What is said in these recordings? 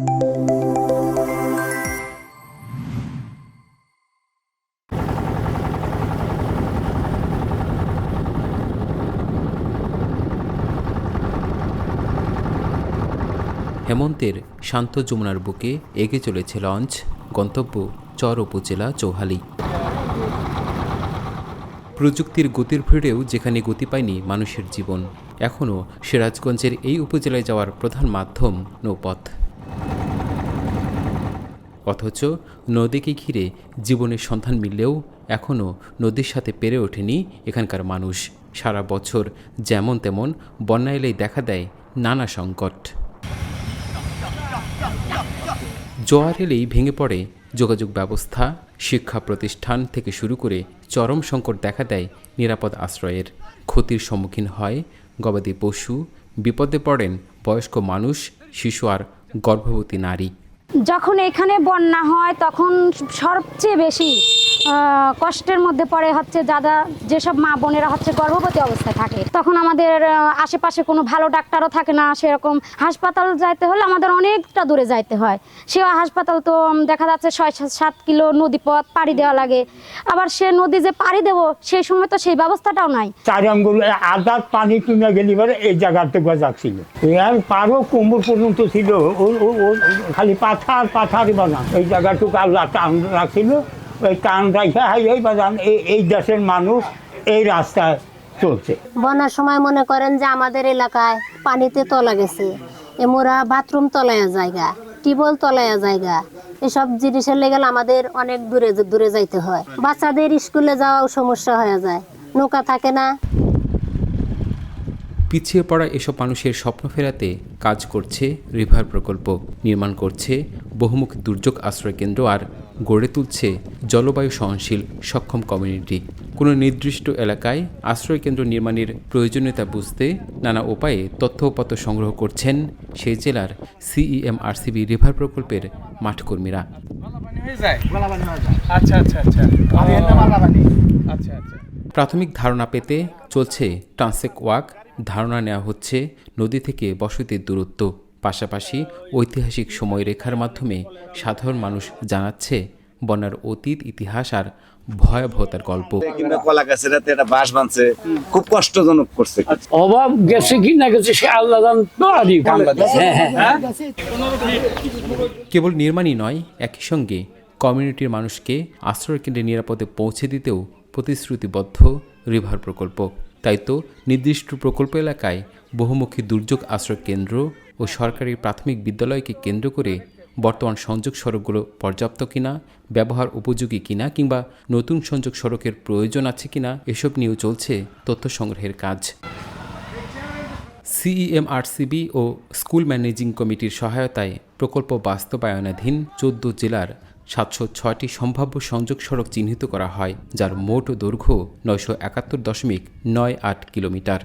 হেমন্তের শান্ত যমুনার বুকে এগে চলেছে লঞ্চ, গন্তব্য চর উপজেলা চৌহালি। প্রযুক্তির গতির ভিড়েও যেখানে গতি পায়নি মানুষের জীবন, এখনও সিরাজগঞ্জের এই উপজেলায় যাওয়ার প্রধান মাধ্যম নৌপথ। অথচ নদীকে ঘিরে জীবনের সন্ধান মিললেও এখনও নদীর সাথে পেরে ওঠেনি এখানকার মানুষ। সারা বছর যেমন তেমন বন্যা এলেই দেখা দেয় নানা সংকট। জোয়ার এলেই ভেঙে পড়ে যোগাযোগ ব্যবস্থা, শিক্ষা প্রতিষ্ঠান থেকে শুরু করে চরম সংকট দেখা দেয় নিরাপদ আশ্রয়ের। ক্ষতির সম্মুখীন হয় গবাদি পশু, বিপদে পড়েন বয়স্ক মানুষ, শিশু আর গর্ভবতী নারী। যখন এখানে বন্যা হয় তখন সবচেয়ে বেশি কষ্টের মধ্যে পড়ে হচ্ছে যারা যেসব মা বোনেরা হচ্ছে গর্ভবতী অবস্থায় থাকে, তখন আমাদের আশেপাশে কোনো ভালো ডাক্তারও থাকে না, সেরকম হাসপাতাল যাইতে হলে আমাদের অনেকটা দূরে যাইতে হয়। সে হাসপাতাল তো দেখা যাচ্ছে ছয় সাত- কিলো নদী পথ পাড়ি দেওয়া লাগে। আবার সে নদী যে পাড়ি দেবো সেই সময় তো সেই ব্যবস্থাটাও নাই। চার আঙ্গুল আদার পানি কিনে গেলি পরে এই জায়গাতে গজাক ছিল। পারও কোমর পর্যন্ত ছিল খালি পাথার পাথারই বানান এই জায়গাটুকু আল্লাহ রাখছিল। ওই টান রাখা হয় এই বাগান এই- দেশের মানুষ এই রাস্তায় চলছে। বন্যার সময় মনে করেন যে আমাদের এলাকায় পানিতে তলা গেছে এমোরা বাথরুম তলায়া জায়গা টিউবওয়েল তলায়া জায়গা এসব জিনিসের লেগে আমাদের অনেক দূরে দূরে যাইতে হয়। বাচ্চাদের স্কুলে যাওয়াও সমস্যা হয়ে যায় নৌকা থাকে না। পিছিয়ে পড়া এসব মানুষের স্বপ্ন ফেরাতে কাজ করছে রিভার প্রকল্প নির্মাণ করছে বহুমুখী দুর্যোগ আশ্রয় কেন্দ্র আর গড়ে তুলছে জলবায়ু সহনশীল সক্ষম কমিউনিটি। কোনো নির্দিষ্ট এলাকায় আশ্রয় কেন্দ্র নির্মাণের প্রয়োজনীয়তা বুঝতে নানা উপায়ে তথ্যপত্র সংগ্রহ করছেন সেই জেলার সিইএমআরসিবি রিভার প্রকল্পের মাঠকর্মীরা। আচ্ছা আচ্ছা আচ্ছা। আচ্ছা আচ্ছা। প্রাথমিক ধারণা পেতে চলছে ট্রান্সেক ওয়াক। ধারণা নেওয়া হচ্ছে নদী থেকে বসতির দূরত্ব। পাশাপাশি ঐতিহাসিক সময়রেখার মাধ্যমে সাধারণ মানুষ জানাচ্ছে বন্যার অতীত ইতিহাস আর ভয়াবহতার গল্প। কিংবা কলা গাছের হাতে একটা বাঁশ বাঁধছে খুব কষ্টজনক করছে। অভাব গেছে কি না গেছে সে আল্লাহ আরই হ্যাঁ হ্যাঁ। কেবল নির্মাণই নয় একই সঙ্গে কমিউনিটির মানুষকে আশ্রয় কেন্দ্রে নিরাপদে পৌঁছে দিতেও প্রতিশ্রুতিবদ্ধ রিভার প্রকল্প। তাই তো নির্দিষ্ট প্রকল্প এলাকায় বহুমুখী দুর্যোগ আশ্রয় কেন্দ্র ও সরকারি প্রাথমিক বিদ্যালয়কে কেন্দ্র করে বর্তমান সংযোগ সড়কগুলো পর্যাপ্ত কিনা, ব্যবহার উপযোগী কিনা কিংবা নতুন সংযোগ সড়কের প্রয়োজন আছে কিনা, এসব নিয়েও চলছে তথ্য সংগ্রহের কাজ। সিইএমআরসিবি ও স্কুল ম্যানেজিং কমিটির সহায়তায় প্রকল্প বাস্তবায়নাধীন চোদ্দ জেলার সাতশো ছয়টি সম্ভাব্য সংযোগ সড়ক চিহ্নিত করা হয়, যার মোট দৈর্ঘ্য নয়শো একাত্তর দশমিক নয় আট কিলোমিটার।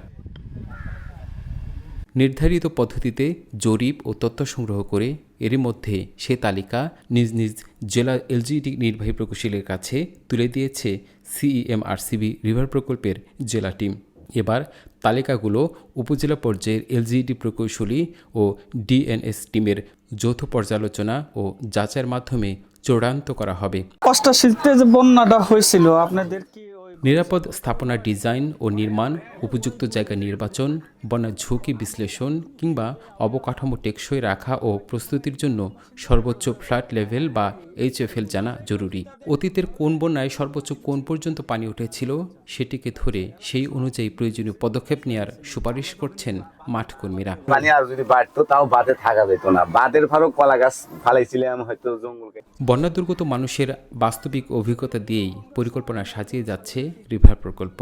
নির্ধারিত পদ্ধতিতে জরিপ ও তথ্য সংগ্রহ করে এরই মধ্যে সে তালিকা নিজ নিজ জেলা এলজিডি নির্বাহী প্রকৌশলীর কাছে তুলে দিয়েছে সিইএমআরসিবি রিভার প্রকল্পের জেলা টিম। এবার তালিকাগুলো উপজেলা পর্যায়ের এলজিডি প্রকৌশলী ও ডিএনএস টিমের যৌথ পর্যালোচনা ও যাচাইয়ের মাধ্যমে চূড়ান্ত করা হবে। অষ্টাশিতে যে বন্যাটা হয়েছিল, আপনাদের কি নিরাপদ স্থাপনা ডিজাইন ও নির্মাণ উপযুক্ত জায়গা নির্বাচন বন্যা ঝুঁকি বিশ্লেষণ কিংবা অবকাঠামো টেকসই রাখা ও প্রস্তুতির জন্য সর্বোচ্চ ফ্ল্যাট লেভেল বা এইচএফএল জানা জরুরি। অতীতের কোন বন্যায় সর্বোচ্চ কোন পর্যন্ত পানি উঠেছিল সেটিকে ধরে সেই অনুযায়ী প্রয়োজনীয় পদক্ষেপ নেওয়ার সুপারিশ করছেন মাঠকর্মীরা পানি আর যদি বাড়তো তাও বাঁধে থাকা যেত না। বাঁধের কলা গাছ ফালাইছিলাম হয়তো জঙ্গলকে। বন্যা দুর্গত মানুষের বাস্তবিক অভিজ্ঞতা দিয়েই পরিকল্পনা সাজিয়ে যাচ্ছে রিভার প্রকল্প।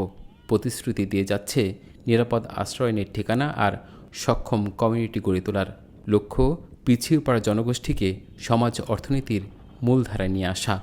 প্রতিশ্রুতি দিয়ে যাচ্ছে নিরাপদ আশ্রয়নের ঠিকানা আর সক্ষম কমিউনিটি গড়ে তোলার লক্ষ্য। পিছিয়ে পড়া জনগোষ্ঠীকে সমাজ অর্থনীতির মূলধারায় নিয়ে আসা।